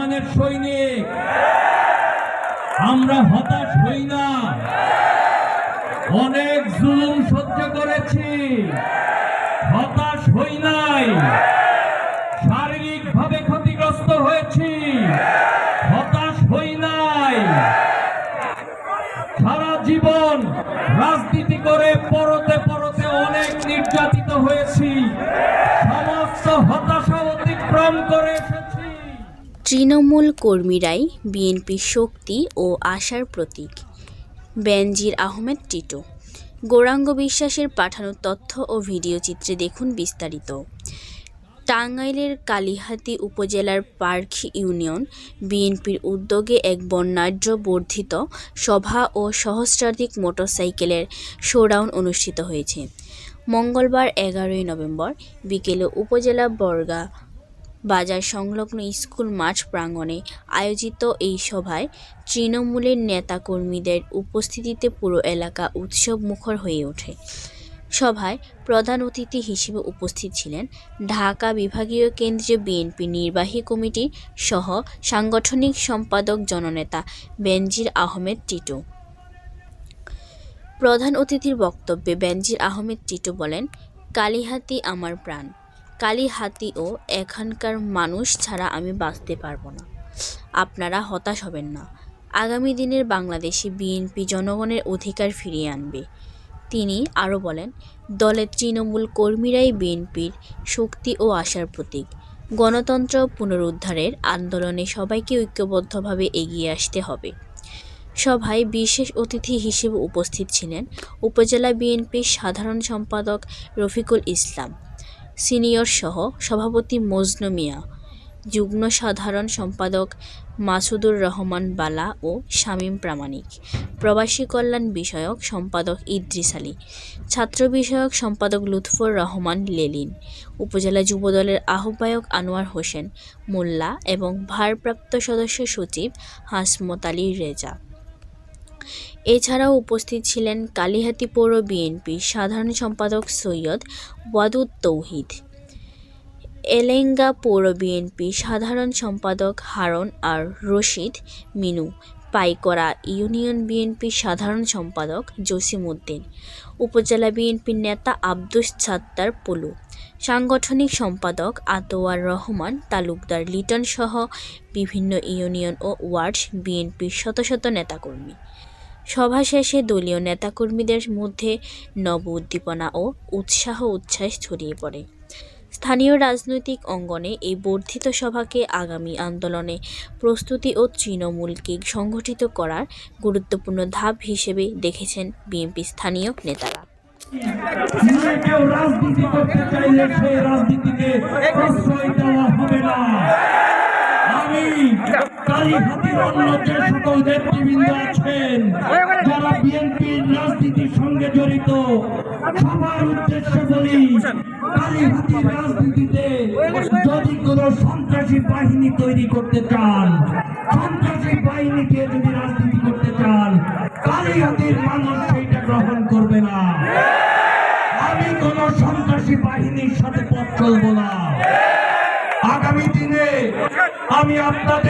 রহমানের সৈনিক। আমরা হতাশ হই না। অনেক জুলুম সহ্য করেছি। হতাশ হই নাই। শারীরিক ভাবে ক্ষতিগ্রস্ত হয়েছি। হতাশ হই নাই। সারা জীবন রাজনীতি করে পরতে পরতে অনেক নির্যাতিত হয়েছি। তৃণমূল কর্মীরাই বিএনপির শক্তি ও আশার প্রতীক। বেনজির আহমেদ টিটো। গৌরাঙ্গ বিশ্বাসের পাঠানো তথ্য ও ভিডিও চিত্রে দেখুন বিস্তারিত। টাঙ্গাইলের কালিহাতী উপজেলার পার্ক ইউনিয়ন বিএনপির উদ্যোগে এক বর্ণাঢ্য বর্ধিত সভা ও সহস্রাধিক মোটরসাইকেলের শোডাউন অনুষ্ঠিত হয়েছে। মঙ্গলবার এগারোই নভেম্বর বিকেলে উপজেলা বর্গা বাজার সংলগ্ন স্কুল মাঠ প্রাঙ্গণে আয়োজিত এই সভায় তৃণমূলের নেতাকর্মীদের উপস্থিতিতে পুরো এলাকা উৎসব মুখর হয়ে ওঠে। সভায় প্রধান অতিথি হিসেবে উপস্থিত ছিলেন ঢাকা বিভাগীয় কেন্দ্রীয় বিএনপি নির্বাহী কমিটির সহ সাংগঠনিক সম্পাদক জননেতা বেনজির আহমেদ টিটু। প্রধান অতিথির বক্তব্যে বেনজির আহমেদ টিটু বলেন, কালীহাতি আমার প্রাণ। কালীহাতি ও এখানকার মানুষ ছাড়া আমি বাঁচতে পারব না। আপনারা হতাশ হবেন না। আগামী দিনের বাংলাদেশে বিএনপি জনগণের অধিকার ফিরিয়ে আনবে। তিনি আরও বলেন, দলের তৃণমূল কর্মীরাই বিএনপির শক্তি ও আশার প্রতীক। গণতন্ত্র পুনরুদ্ধারের আন্দোলনে সবাইকে ঐক্যবদ্ধভাবে এগিয়ে আসতে হবে। সভায় বিশেষ অতিথি হিসেবে উপস্থিত ছিলেন উপজেলা বিএনপির সাধারণ সম্পাদক রফিকুল ইসলাম। সিনিয়র সহ সভাপতি মজনু মিয়া, যুগ্ম সাধারণ সম্পাদক মাসুদুর রহমান বালা ও শামীম প্রামাণিক, প্রবাসী কল্যাণ বিষয়ক সম্পাদক ইদ্রিস আলী, ছাত্র বিষয়ক সম্পাদক লুৎফর রহমান লেলিন, উপজেলা যুবদলের আহ্বায়ক আনোয়ার হোসেন মোল্লা এবং ভারপ্রাপ্ত সদস্য সচিব হাসমত আলী রেজা। এছাড়াও উপস্থিত ছিলেন কালিহাতী পৌর বিএনপির সাধারণ সম্পাদক সৈয়দ ওয়াদুদ তৌহিদ, এলেঙ্গা পৌর বিএনপি সাধারণ সম্পাদক হারন আর রশিদ মিনু, পাইকরা ইউনিয়ন বিএনপির সাধারণ সম্পাদক জসিম উদ্দিন, উপজেলা বিএনপির নেতা আব্দুস ছাত্তার পলু, সাংগঠনিক সম্পাদক আতোয়ার রহমান তালুকদার লিটন সহ বিভিন্ন ইউনিয়ন ও ওয়ার্ড বিএনপির শত শত নেতাকর্মী। সভা শেষে দলীয় নেতাকর্মীদের মধ্যে নব উদ্দীপনা ও উৎসাহ উচ্ছ্বাস ছড়িয়ে পড়ে। স্থানীয় রাজনৈতিক অঙ্গনে এই বর্ধিত সভাকে আগামী আন্দোলনে প্রস্তুতি ও তৃণমূলকে সংগঠিত করার গুরুত্বপূর্ণ ধাপ হিসেবে দেখেছেন বিএনপি স্থানীয় নেতারা। রাজনীতি করতে চাইলে সেই রাজনীতিকে কালীহাতির রাজনীতিতে যদি কোনো সন্ত্রাসী বাহিনী তৈরি করতে চান, সন্ত্রাসী বাহিনী যদি রাজনীতি করতে চান কালীহাতির মানুষ সেইটা গ্রহণ করবে না। আমি কোন সন্ত্রাসী বাহিনীর সাথে পথ চলবো না। আগামী দিনে আমি আপনাদেরকে শুধু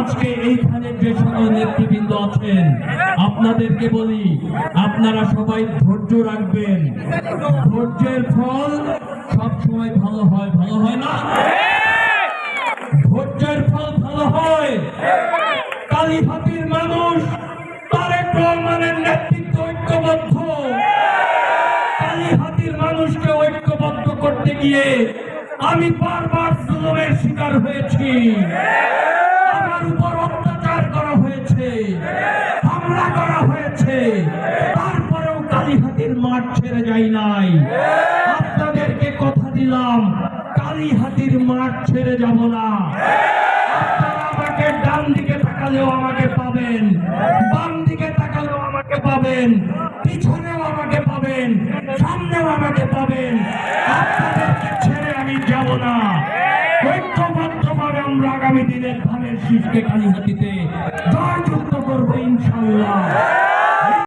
আজকে এইখানে যে সকল নেতৃবৃন্দ আছেন, আপনাদেরকে বলি, আপনারা সবাই ধৈর্য রাখবেন। ধৈর্যের ফল সব সময় ভালো হয় ভালো হয় না? ধৈর্যের ফল ভালো হয়। কালীহাতির মানুষ তারেক রহমানের নেতৃত্ব ঐক্যবদ্ধ। কালীহাতির মানুষকে ঐক্যবদ্ধ করতে গিয়ে আমি বারবার জুলুমের শিকার হয়েছি। কালীহাতির মাঠ ছেড়ে যাই নাই। আপনাদেরকে কথা দিলাম, কালীহাতির মাঠ ছেড়ে যাব না। আমাকে ডান দিকে তাকালেও আমাকে পাবেন, বাম দিকে তাকালেও আমাকে পাবেন, পিছনেও আমাকে পাবেন, সামনেও আমাকে পাবেন। আপনাদেরকে ছেড়ে আমি যাব না। আমরা আগামী দিনের ধানের শীষকে কালীহাতিতে জয়যুক্ত করব ইনশাল্লাহ।